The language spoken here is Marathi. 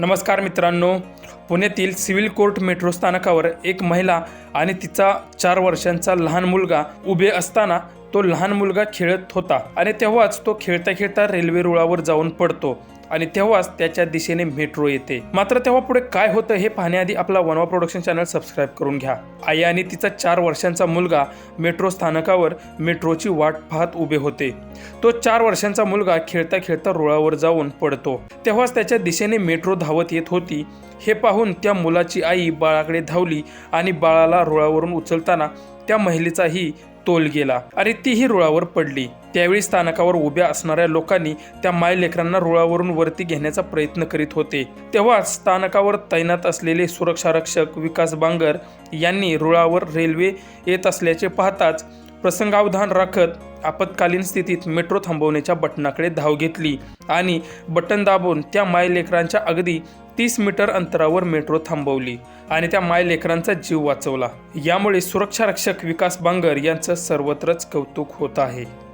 नमस्कार मित्रांनो पुण्यातील सिव्हिल कोर्ट मेट्रो स्थानकावर एक महिला आणि तिचा चार वर्षांचा लहान मुलगा उभे असताना तो लहान मुलगा खेळत होता आणि तेव्हाच तो खेळता खेळता रेल्वे रुळावर जाऊन पडतो आणि तेव्हाच त्याच्या दिशेने मेट्रो येते. मात्र तेव्हा पुढे काय होतं हे पाहण्याआधी आपला वनवा प्रोडक्शन चॅनल सबस्क्राईब करून घ्या. आई आणि तिचा चार वर्षांचा मुलगा मेट्रो स्थानकावर मेट्रोची वाट पाहत उभे होते. तो चार वर्षांचा मुलगा खेळता खेळता रुळावर जाऊन पडतो. तेव्हाच त्याच्या दिशेने मेट्रो धावत येत होती. हे पाहून त्या मुलाची आई बाळाकडे धावली आणि बाळाला रुळावरून उचलताना त्या महिलेचाही तोल गेला. आणि तीही रुळावर पडली. त्यावेळी स्थानकावर उभ्या असणाऱ्या लोकांनी त्या माय लेकरांना रुळावरून वरती घेण्याचा प्रयत्न करीत होते. तेव्हाच स्थानकावर तैनात असलेले सुरक्षा रक्षक विकास बांगर यांनी रुळावर रेल्वे येत असल्याचे पाहताच प्रसंगावधान राखत आपत्कालीन स्थितीत मेट्रो थांबवण्याच्या बटनाकडे धाव घेतली आणि बटन दाबून त्या माय लेकरांच्या अगदी तीस मीटर अंतरावर मेट्रो थांबवली आणि त्या माय लेकरांचा जीव वाचवला. यामुळे सुरक्षा रक्षक विकास बांगर यांचं सर्वत्रच कौतुक होत आहे.